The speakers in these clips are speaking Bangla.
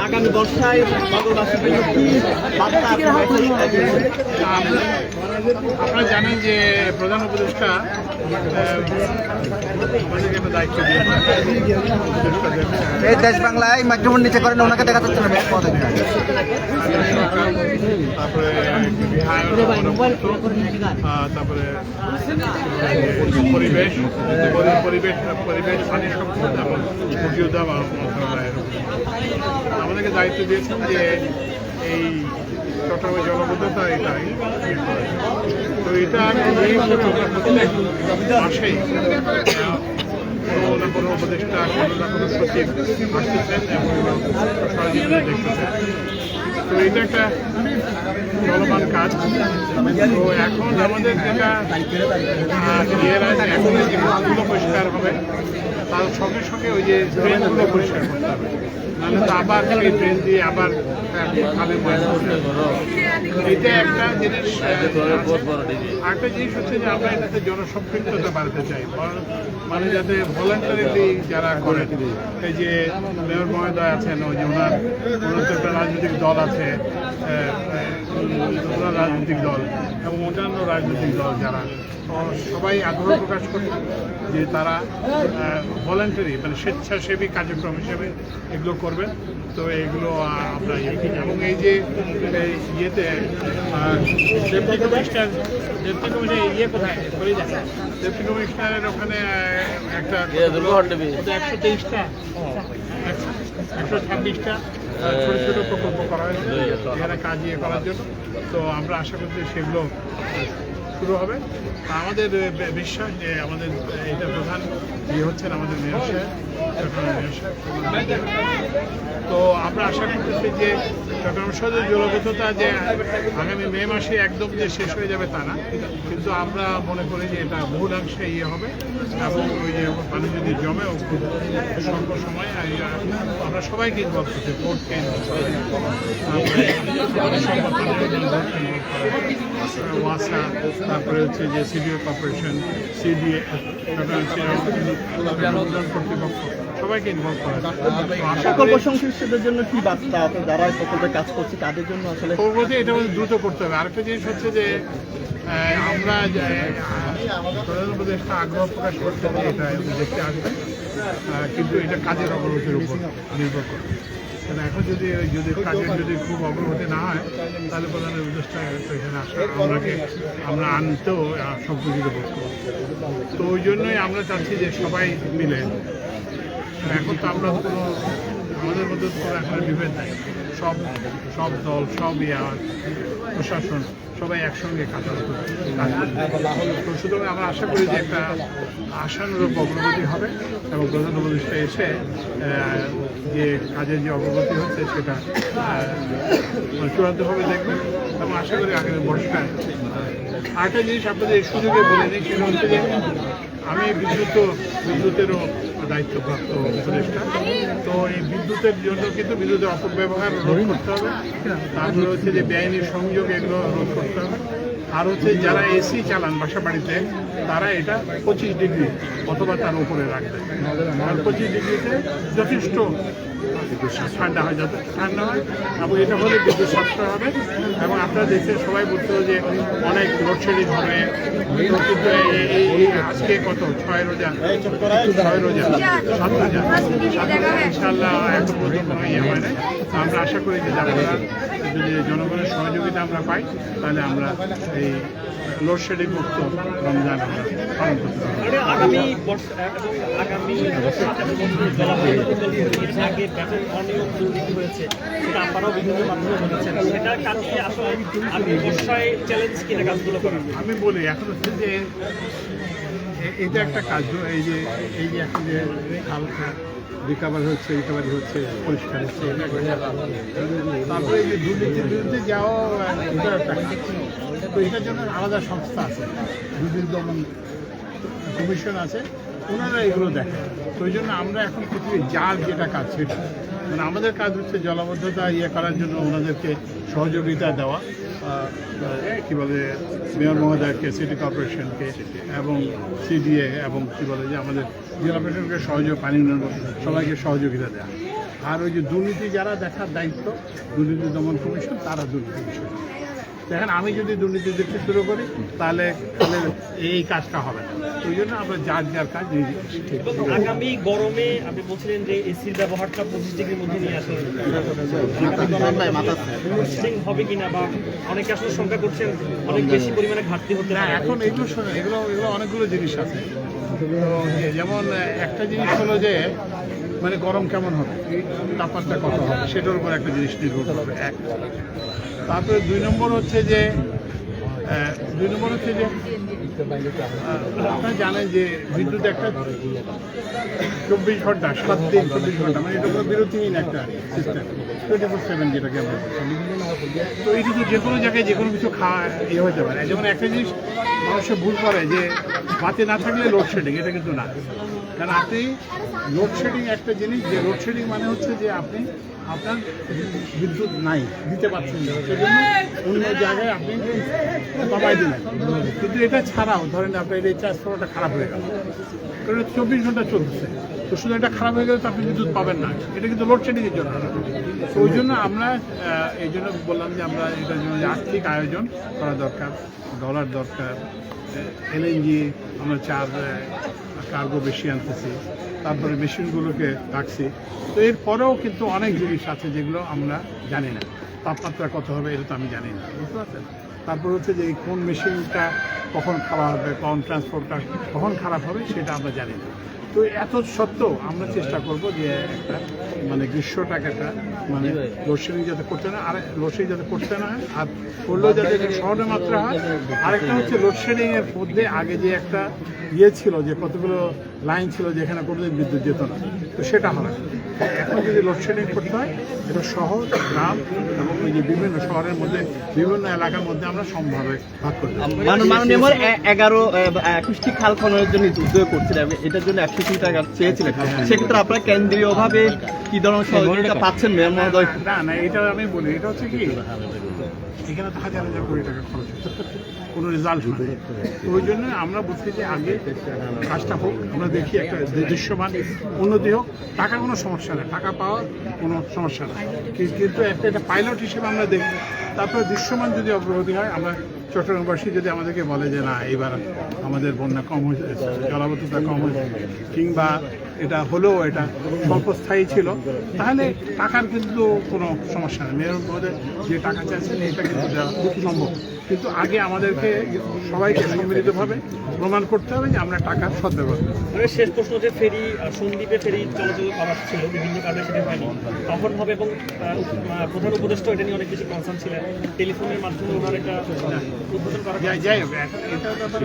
আগামী বর্ষায় আপনারা জানেন যে প্রধান উপদেষ্টা এই দেশ বাংলায় মাইক্রোফোন নিচে করেন ওনাকে দেখা যাচ্ছে না তারপরে পরিবেশ পরি- পরিবেশ পরিবেশ এবং মন্ত্রণালয়ের আমাদেরকে দায়িত্ব দিয়েছেন যে এই চট্টগ্রামের জলবদ্ধতা এটাই তো এটা মাসেই কোনো উপদেষ্টা, কোনো না কোনো সচিব আসতেছেন এবং দেখতেছেন। তো এটা একটা চলমান কাজ। তো এখন আমাদের যেটা ইয়ের আছে এখন যে পরিষ্কার হবে, তার সঙ্গে সঙ্গে ওই যে ট্রেনগুলো পরিষ্কার করতে হবে। আবার ড্রেন দিয়ে আবার একটা জিনিস জিনিস হচ্ছে যে আমরা এটাতে জনসম্পৃক্ততা বাড়াতে চাই। মানে যাতে ভলান্টারিলি যারা করে এই যে মেয়র মহোদয় আছেন, ওই যে ওনার একটা রাজনৈতিক দল আছে আহ, রাজনৈতিক দল এবং অন্যান্য রাজনৈতিক দল যারা সবাই আগ্রহ প্রকাশ করছেন যে তারা ভলেন্টারি মানে স্বেচ্ছাসেবী কার্যক্রম হিসেবে এগুলো করবেন। তো এগুলো আমরা ইয়ে এবং এই যে এই ইয়েতে ডেপুটি কমিশনার ডেপুটি কমিশনার ইয়ে কোথায়? করে যাচ্ছে ডেপুটি কমিশনারের ওখানে একটা একশো তেইশটা একশো ছাব্বিশটা ছোট ছোট প্রকল্প করা হয়েছে। এখানে কাজ ইয়ে করার জন্য। তো আমরা আশা করছি সেগুলো শুরু হবে। আমাদের বিশ্বাস যে আমাদের এটা প্রধান ইয়ে হচ্ছেন আমাদের মেয়র সাহেব। তো আমরা আশা করতেছি যে চট্টগ্রাম শহরের জলবদ্ধতা যে আগামী মে মাসে একদম যে শেষ হয়ে যাবে তা না। কিন্তু আমরা মনে করি যে এটা বহুলাংশে ইয়ে হবে এবং ওই যে পানি যদি জমেও খুব স্বল্প সময় আমরা সবাইকে ইনভলভ করছি কোর্টকে ওয়াসা তারপরে হচ্ছে যে সিডিও কর্পোরেশন সিডিএ কর্তৃপক্ষ। সবাইকে ইনভলভ করা প্রকল্প সংশ্লিষ্টদের জন্য কি বার্তা? আপনার যারা প্রকল্পে কাজ করছে তাদের জন্য আসলে পরবর্তী এটা দ্রুত করতে হবে। আরেকটা জিনিস হচ্ছে যে আমরা যে, প্রধান উপদেষ্টা আগ্রহ প্রকাশ যে এটা দেখতে আসবে। কিন্তু এটা কাজের অগ্রগতির উপর নির্ভর করে। কারণ এখন যদি যদি কাজের যদি খুব অগ্রগতি না হয় তাহলে প্রধান উপদেষ্টা এখানে আসা আমরাকে আমরা আনতেও সংকুচিত বোধ করব তো ওই জন্যই আমরা চাচ্ছি যে সবাই মিলে এখন তো আমরা কোনো আমাদের মধ্যে কোনো এখন বিভেদ নাই। সব সব দল, সব ইয়া, প্রশাসন, সবাই একসঙ্গে কাজ করতে সুতরাং আমরা আশা করি যে একটা আশানুরূপ অগ্রগতি হবে এবং প্রধান উপদেষ্টা এসে যে কাজের যে অগ্রগতি হচ্ছে সেটা মানে চূড়ান্তভাবে দেখবেন। এবং আশা করি আগামী বর্ষায় আরেকটা জিনিস আপনাদের সুযোগে বলে নিই সেটা হচ্ছে যে আমি বিদ্যুৎ, বিদ্যুতেরও দায়িত্বপ্রাপ্ত উপদেষ্টা। তো এই বিদ্যুতের জন্য কিন্তু বিদ্যুতের অপব্যবহার রোধ করতে হবে। তারপরে হচ্ছে যে বেআইনি সংযোগ এগুলো রোধ করতে হবে। আর হচ্ছে যারা এসি চালান বাসা বাড়িতে, তারা এটা পঁচিশ ডিগ্রি অথবা তার উপরে রাখবে। পঁচিশ ডিগ্রিতে যথেষ্ট ঠান্ডা হয় যথেষ্ট ঠান্ডা হয়। এবং এটা হলে বিদ্যুৎ সাশ্রয় হবে। এবং আপনারা দেখতে সবাই বলতে যে অনেক লোডশেডিং হবে আজকে কত? ছয় রোজা। ছয় রোজা। সাত রোজা। সাত রোজা। ইনশাল্লাহ এখন কোনো ইয়ে হয় না আমরা আশা করি যে যারা যদি জনগণের সহযোগিতা আমরা পাই, তাহলে আমরা এই লোডশেডিং মুক্ত রমজান আমরা পালন করতে মানে আগামী আগামী ব্যাপক অনিয়ম দুর্নীতি হয়েছে, সেটা আপনারাও বিভিন্ন মাধ্যমে বলেছেন। সেটার কাজ কি আসলে আগামী বর্ষায় চ্যালেঞ্জ কিনা কাজগুলো করা আমি বলি, এখন হচ্ছে যে এটা একটা কাজ এই যে এই যে এখন যে হালকা রিকাভার হচ্ছে রিকাভারি হচ্ছে, পরিষ্কার হচ্ছে তারপরে এই যে দুর্নীতির বিরুদ্ধে যাওয়া। তো এটার জন্য আলাদা সংস্থা আছে, দুর্নীতি দমন কমিশন আছে। ওনারা এগুলো দেখেন। তো ওই জন্য আমরা এখন পৃথিবীর যার যেটা কাজ সেটা। মানে আমাদের কাজ হচ্ছে জলাবদ্ধতা ইয়ে করার জন্য ওনাদেরকে সহযোগিতা দেওয়া। কি বলে, মেয়র মহোদয়কে, সিটি কর্পোরেশনকে এবং সিডিএ এবং কি বলে যে আমাদের জেলা প্রশাসনকে সহযোগ, পানি উন্নয়ন সবাইকে সহযোগিতা দেওয়া। আর ওই যে দুর্নীতি যারা দেখার দায়িত্ব, দুর্নীতি দমন কমিশন, তারা দুর্নীতি বিষয় দেখেন আমি যদি দুর্নীতি দেখতে শুরু করি তাহলে তাহলে এই কাজটা হবে না। ওই জন্য আমরা যার যার কাজ আগামী গরমে আপনি বলছিলেন যে এসির ব্যবহারটা পঁচিশ ডিগ্রির মধ্যে নিয়ে আসলে হবে কিনা বা অনেকে আসলে শঙ্কা করছেন অনেক বেশি পরিমাণে ঘাটতি হতে না এখন এগুলো শোনো এগুলো এগুলো অনেকগুলো জিনিস আছে। তো যেমন একটা জিনিস হলো যে মানে গরম কেমন হবে? তাপমাত্রা কত হবে? সেটার উপর একটা জিনিস নির্ভর করবে। এক তারপরে দুই নম্বর হচ্ছে যে দুই নম্বর হচ্ছে যে আপনারা জানেন যে বিদ্যুৎ একটা চব্বিশ ঘণ্টা, সাত দিন চব্বিশ ঘণ্টা মানে এটা কোনো বিরতিহীন একটা সিস্টেম টোয়েন্টি ফোর সেভেন যেটাকে আমরা তো এই তো যে কোনো জায়গায় যে কোনো কিছু খাওয়া ইয়ে হতে পারে। যেমন একটা জিনিস মানুষে ভুল করে যে বাতি না থাকলে লোডশেডিং এটা কিন্তু না। কারণ আপনি লোডশেডিং একটা জিনিস, যে লোডশেডিং মানে হচ্ছে যে আপনি আপনার বিদ্যুৎ নাই, দিতে পারছেন না। সেজন্য অন্য জায়গায় আপনি কমাই দিলেন। কিন্তু এটা ছাড়াও, ধরেন আপনার এই চার্জ করাটা খারাপ হয়ে গেল। কারণ চব্বিশ ঘণ্টা চলছে। তো শুধু এটা খারাপ হয়ে গেলে তো আপনি বিদ্যুৎ পাবেন না। এটা কিন্তু লোডশেডিংয়ের জন্য। তো ওই জন্য আমরা এই জন্য বললাম যে আমরা এটার জন্য আর্থিক আয়োজন করা দরকার ডলার দরকার এলএনজি আমরা চার কার্গো বেশি আনতেছি, তারপরে মেশিনগুলোকে রাখছি। তো এরপরেও কিন্তু অনেক জিনিস আছে যেগুলো আমরা জানি না। তাপমাত্রা কত হবে এটা তো আমি জানি না, বুঝতে পারছেন? তারপর হচ্ছে যে কোন মেশিনটা কখন খারাপ হবে, কোন ট্রান্সপোর্টটা কখন খারাপ হবে সেটা আমরা জানি না। তো এত সত্ত্বেও আমরা চেষ্টা করব যে একটা মানে গ্রীষ্মটাকে একটা মানে লোডশেডিং যাতে করতে না, আর লোডশেডিং যাতে করতে না হয়, আর করলেও যাতে শহরে মাত্রা হয়, আরেকটা হচ্ছে লোডশেডিং এর মধ্যে আগে যে একটা ইয়ে ছিল, যে কতগুলো লাইন ছিল, যেখানে কোনোদিন বিদ্যুৎ যেত না। তো সেটা হয়। এখন যদি লোডশেডিং করতে হয় এটা শহর গ্রাম এবং এই যে বিভিন্ন শহরের মধ্যে বিভিন্ন এলাকার মধ্যে আমরা সমভাবে ভাগ করি এগারো একুশটি খাল খননের জন্য উদ্যোগ করছিলেন। এটার জন্য একশো কোটি টাকা চেয়েছিলেন। সেক্ষেত্রে আপনারা কেন্দ্রীয়ভাবে কি ধরনের সহযোগিতা পাচ্ছেন মহোদয় না না এটা আমি বলি এটা হচ্ছে কি? এখানে তো হাজার হাজার কোটি টাকা খরচ কোনো রেজাল্ট তো ওই জন্য আমরা বলছি যে আগে কাজটা হোক আমরা দেখি একটা দৃশ্যমান উন্নতি হোক। টাকা কোনো সমস্যা নেই টাকা পাওয়ার কোনো সমস্যা নেই। কিন্তু একটা একটা পাইলট হিসেবে আমরা দেখি। তারপরে দৃশ্যমান যদি অগ্রগতি হয় আমরা চট্টগ্রামবাসী যদি আমাদেরকে বলে যে না এবার আমাদের বন্যা কম হয়েছে জলাবদ্ধতা কম হয়েছে কিংবা এটা হলেও এটা স্বল্পস্থায়ী ছিল। তাহলে টাকার কিন্তু কোনো সমস্যা নেই মেয়র মহোদয় যে টাকা চাইছেন এটা কিন্তু দেওয়া সম্ভব কিন্তু আগে আমাদেরকে সবাইকে সম্মিলিতভাবে প্রমাণ করতে হবে যে আমরা টাকার সদ্ব্যবহার করি। মানে শেষ প্রশ্ন যে ফেরি সন্দ্বীপে ফেরি চলাচল করা ছিল বিভিন্ন কারণে সেটা হয়নি। তখন হবে এবং প্রধান উপদেষ্টা এটা নিয়ে অনেক বেশি কনসার্ন ছিলেন। টেলিফোনের মাধ্যমে ওনার এটা উদ্বোধন করা যাই যাই হোক এটা ব্যাপার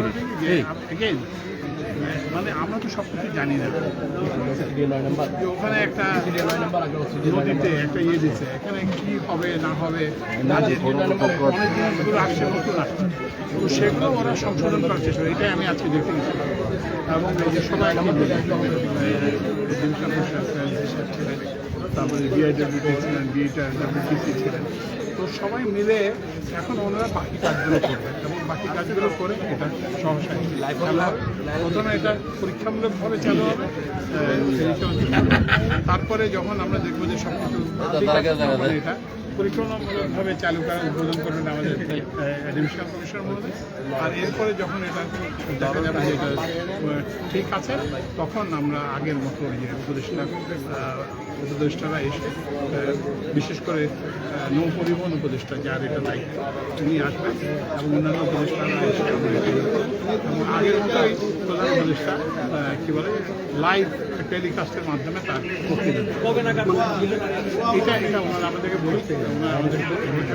মানে আমরা তো সব কিছু জানি না ওখানে একটা নদীতে একটা ইয়ে দিচ্ছে এখানে কি হবে না হবে অনেক জিনিসগুলো আসছে নতুন আসছে তো সেগুলো ওরা সংশোধন করার চেষ্টা। এটাই আমি আজকে দেখতে গেছি এবং এই যে সবাই তারপরে বিআইডব্লিউটি ছিলেন বিআইডব্লিউটিসি ছিলেন তো সবাই মিলে এখন ওনারা বাকি কাজগুলো করবে। এবং বাকি কাজগুলো করে এটা সমস্যা প্রথমে এটা পরীক্ষামূলকভাবে চালু হবে তারপরে যখন আমরা দেখব যে সব কিছু এটা পরীক্ষামূলকভাবে চালু করার উদ্বোধন করবেন আমাদের অ্যাডমিশন কমিশন মধ্যে আর এরপরে যখন এটা দেখা যাবে যে ঠিক আছে, তখন আমরা আগের মতো যে উপদেষ্টা উপদেষ্টারা এসে বিশেষ করে নৌ পরিবহন উপদেষ্টা, যার এটা দায়িত্ব উনি আসবেন, এবং অন্যান্য উপদেষ্টারা এসে প্রধান উপদেষ্টা বলে লাইভ টেলিকাস্টের মাধ্যমে তার এটা এটা ওনারা আমাদেরকে বলছে ওনারা আমাদের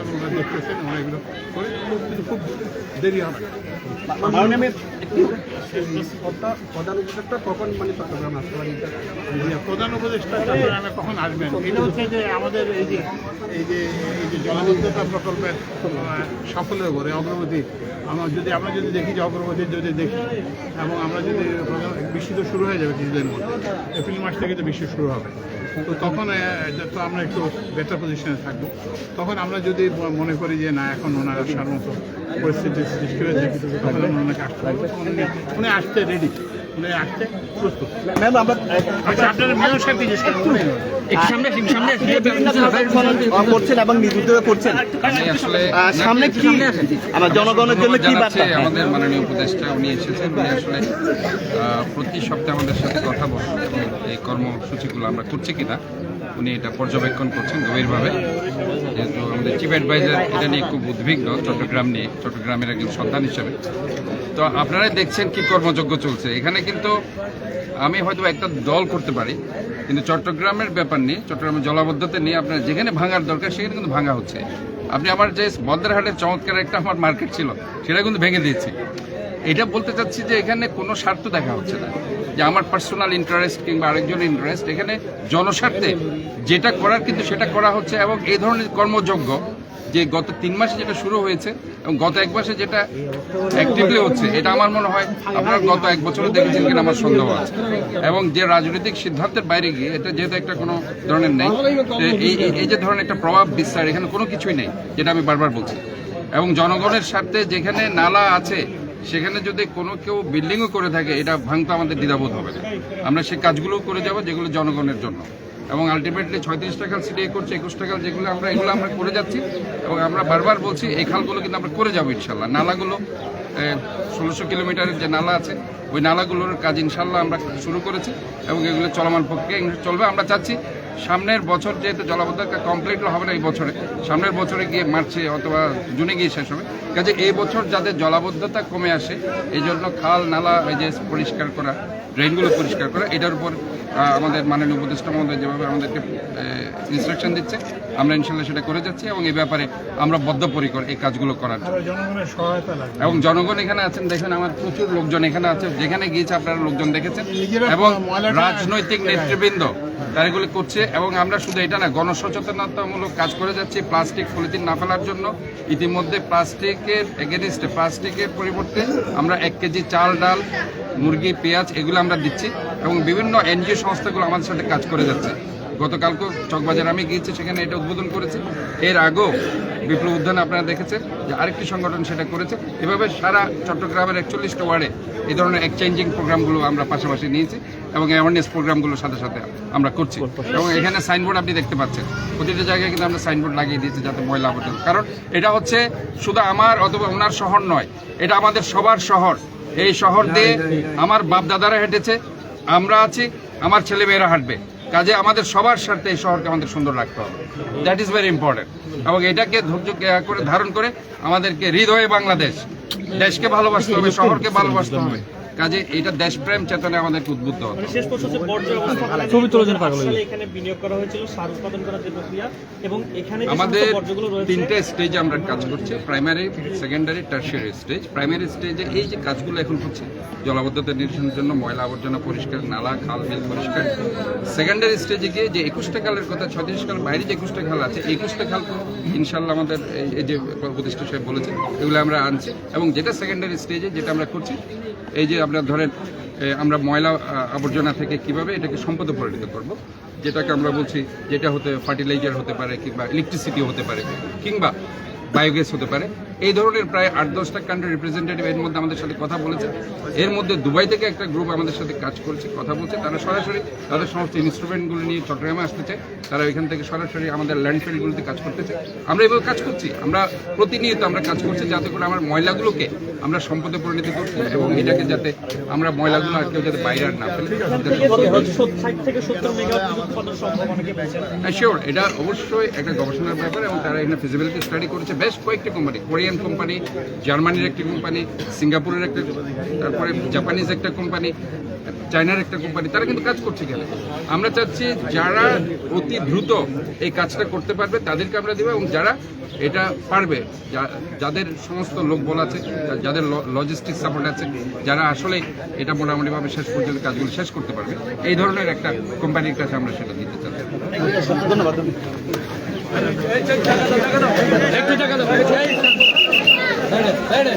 ওনারা দেখতেছেন ওনারা এগুলো করে কিন্তু খুব দেরি হবে প্রধান উপদেষ্টা কখন মানে প্রধান কখন আসবেন এটা হচ্ছে যে আমাদের এই যে এই যে এই যে জলাবদ্ধতা প্রকল্পের সাফল্যের উপরে অগ্রগতি। আমরা যদি আমরা যদি দেখি যে অগ্রগতি যদি দেখি এবং আমরা যদি বৃষ্টি তো শুরু হয়ে যাবে কিছুদিন মধ্যে। এপ্রিল মাস থেকে তো বৃষ্টি শুরু হবে। তো তখন তো আমরা একটু বেটার পজিশনে থাকব। তখন আমরা যদি মনে করি যে, না, এখন ওনার আসার মতো পরিস্থিতি সৃষ্টি হয়েছে তখন আমরা ওনাকে আসতে পারব উনি আসতে রেডি উনি আসতে প্রস্তুত। ম্যাম আমরা আচ্ছা আপনারা মেয়র সাহেব জিজ্ঞেস করুন। বিভিন্ন করছেন এবং নিরুদ্যোগ করছেন? আমি আসলে আহ, সামনে কি আমার জনগণের জন্য কি বার্তা? আমাদের মাননীয় উপদেষ্টা উনি এসেছেন। উনি আসলে প্রতি সপ্তাহে আমাদের সাথে কথা বলছেন এবং এই কর্মসূচিগুলো আমরা করছি কিনা উনি এটা পর্যবেক্ষণ করছেন গভীরভাবে। যেহেতু আমাদের চিফ অ্যাডভাইজার এটা নিয়ে খুব উদ্বিগ্ন চট্টগ্রাম নিয়ে চট্টগ্রামের একজন সন্তান হিসেবে। তো আপনারাই দেখছেন কি কর্মযজ্ঞ চলছে। এখানে কিন্তু আমি হয়তো একটা দল করতে পারি, কিন্তু চট্টগ্রামের ব্যাপার নিয়ে, চট্টগ্রামের জলাবদ্ধতা নিয়ে আপনার যেখানে ভাঙার দরকার, সেখানে কিন্তু ভাঙা হচ্ছে। আপনি আমার যে বদ্রাহাটের চমৎকার একটা আমার মার্কেট ছিল, সেটা কিন্তু ভেঙে দিয়েছি। এটা বলতে চাচ্ছি যে এখানে কোনো স্বার্থ দেখা হচ্ছে না। যে আমার পার্সোনাল ইন্টারেস্ট কিংবা আরেকজনের ইন্টারেস্ট এখানে জনস্বার্থে যেটা করার কিন্তু সেটা করা হচ্ছে এবং এই ধরনের কর্মযজ্ঞ যে গত তিন মাসে যেটা শুরু হয়েছে এবং গত এক মাসে যেটা অ্যাক্টিভলি হচ্ছে, এটা আমার মনে হয় আপনারা গত এক বছরে দেখেছেন কিনা আমার সন্দেহ আছে। এবং যে রাজনৈতিক সিদ্ধান্তের বাইরে গিয়ে, এটা যেহেতু একটা কোনো ধরনের নেই এই যে ধরনের একটা প্রভাব বিস্তার, এখানে কোনো কিছুই নেই, যেটা আমি বারবার বলছি। এবং জনগণের স্বার্থে যেখানে নালা আছে, সেখানে যদি কোনো কেউ বিল্ডিংও করে থাকে, এটা ভাঙতে আমাদের দ্বিধাবোধ হবে না। আমরা সেই কাজগুলো করে যাব, যেগুলো জনগণের জন্য। এবং আলটিমেটলি ছয়ত্রিশ টাকা সিটি করছে, একুশ টাকা যেগুলো আমরা, এগুলো আমরা করে যাচ্ছি এবং আমরা বারবার বলছি এই খালগুলো কিন্তু আমরা করে যাব ইনশাল্লাহ। নালাগুলো ষোলোশো কিলোমিটারের যে নালা আছে, ওই নালাগুলোর কাজ ইনশাল্লাহ আমরা শুরু করেছি এবং এগুলো চলমান প্রক্রিয়া চলবে। আমরা চাচ্ছি সামনের বছর যেহেতু জলাবদ্ধতা কমপ্লিট হবে না এই বছরে। সামনের বছরে গিয়ে মার্চে অথবা জুনে গিয়ে শেষ হবে। কাজে এই বছর যাদের জলাবদ্ধতা কমে আসে, এই জন্য খাল, নালা, এই যে পরিষ্কার করা ড্রেনগুলো পরিষ্কার করা, এটার উপর আমাদের মাননীয় উপদেষ্টা মহোদয় যেভাবে আমাদেরকে ইনস্ট্রাকশন দিচ্ছে আমরা ইনশাল্লাহ সেটা করে যাচ্ছি এবং এই ব্যাপারে আমরা বদ্ধপরিকর এই কাজগুলো করার এবং জনগণ এখানে আছেন দেখেন আমার প্রচুর লোকজন এখানে আছে। যেখানে গিয়েছে আপনারা লোকজন দেখেছেন। এবং রাজনৈতিক নেতৃবৃন্দ তারা এগুলো করছে এবং আমরা শুধু এটা না গণসচেতনতামূলক কাজ করে যাচ্ছি প্লাস্টিক পলিথিন না ফেলার জন্য। ইতিমধ্যে প্লাস্টিকের এগেনিস্টে প্লাস্টিকের পরিবর্তে আমরা এক কেজি চাল ডাল মুরগি পেঁয়াজ এগুলো আমরা দিচ্ছি এবং বিভিন্ন এনজিও সংস্থাগুলো আমাদের সাথে কাজ করে যাচ্ছে। গতকালকে চকবাজার আমি গিয়েছি সেখানে এটা উদ্বোধন করেছি। এর আগেও বিপ্লব উদ্যানে আপনারা দেখেছেন যে আরেকটি সংগঠন সেটা করেছে। এভাবে সারা চট্টগ্রামের একচল্লিশটা ওয়ার্ডে এই ধরনের এক্সচেঞ্জিং প্রোগ্রামগুলো আমরা পাশাপাশি নিয়েছি এবং অ্যাওয়ারনেস প্রোগ্রামগুলোর সাথে সাথে আমরা করছি। এবং এখানে সাইনবোর্ড আপনি দেখতে পাচ্ছেন। প্রতিটা জায়গায় কিন্তু আমরা সাইনবোর্ড লাগিয়ে দিয়েছি যাতে ময়লা আবর্জনা। কারণ এটা হচ্ছে শুধু আমার অথবা ওনার শহর নয় এটা আমাদের সবার শহর। এই শহর দিয়ে আমার বাপ দাদারা হেঁটেছে আমরা আছি আমার ছেলেমেয়েরা হাঁটবে। কাজে আমাদের সবার স্বার্থে এই শহরকে আমাদের সুন্দর রাখতে হবে। দ্যাট ইজ ভেরি ইম্পর্টেন্ট এবং এটাকে ধৈর্য করে ধারণ করে আমাদেরকে হৃদয়ে বাংলাদেশ, দেশকে ভালোবাসতে হবে, শহরকে ভালোবাসতে হবে। কাজে এটা দেশপ্রেম চেতনায় আমাদেরকে উদ্বুদ্ধ ছবি তুলে সালে এখানে বিনিয়োগ করা হয়েছিল সার উৎপাদন করার যে প্রক্রিয়া এবং এখানে আমাদের তিনটে স্টেজে আমরা কাজ করছি primary secondary tertiary stage primary স্টেজে এই যে কাজগুলো এখন হচ্ছে জলাবদ্ধতা নিরসনের জন্য ময়লা আবর্জনা পরিষ্কার নালা খাল বিল পরিষ্কার। সেকেন্ডারি স্টেজে গিয়ে যে একুশটা খালের কথা ছত্রিশ খাল বাইরে যে একুশটা খাল আছে একুশটা খাল ইনশাল্লাহ আমাদের এই- এই যে উপদেষ্টা সাহেব বলেছে এগুলো আমরা আনছি। এবং যেটা সেকেন্ডারি স্টেজে যেটা আমরা করছি এই যে আপনার ধরেন আমরা ময়লা আবর্জনা থেকে কীভাবে এটাকে সম্পদে পরিণত করব? যেটাকে আমরা বলছি যেটা হতে ফার্টিলাইজার হতে পারে কিংবা ইলেকট্রিসিটি হতে পারে, কিংবা বায়োগ্যাস হতে পারে। এই ধরনের প্রায় আট দশটা কান্ট্রি রিপ্রেজেন্টেটিভ এর মধ্যে আমাদের সাথে কথা বলেছে। এর মধ্যে দুবাই থেকে একটা গ্রুপ আমাদের সাথে কাজ করছে কথা বলছে। তারা সরাসরি তাদের সমস্ত ইনস্ট্রুমেন্টগুলো নিয়ে চট্টগ্রামে আসতেছে। তারা এখান থেকে সরাসরি আমাদের ল্যান্ডফিল্ডগুলোতে কাজ করতেছে। আমরা এভাবে কাজ করছি। আমরা প্রতিনিয়ত আমরা কাজ করছি যাতে করে আমার ময়লাগুলোকে আমরা সম্পদে পরিণত করছি এবং এটাকে যাতে আমরা ময়লাগুলো আর কেউ যাতে বাইরে আর না ফেলে। শিওর এটা অবশ্যই একটা গবেষণার ব্যাপার এবং তারা এখানে ফিজিবিলিটি স্টাডি করেছে। বেশ কয়েকটি কোম্পানি কোরিয়ান কোম্পানি জার্মানির একটি কোম্পানি সিঙ্গাপুরের একটা তারপরে জাপানিজ একটা কোম্পানি চায়নার একটা কোম্পানি তারা কিন্তু কাজ করছে এখানে। আমরা চাচ্ছি যারা অতি দ্রুত এই কাজটা করতে পারবে তাদেরকে আমরা দেবো এবং যারা এটা পারবে যাদের সমস্ত লোক বল আছে যাদের লজিস্টিক সাপোর্ট আছে যারা আসলে এটা মোটামুটিভাবে শেষ পর্যন্ত কাজগুলো শেষ করতে পারবে এই ধরনের একটা কোম্পানির কাছে আমরা সেটা দিতে চাই ধন্যবাদ। 誰誰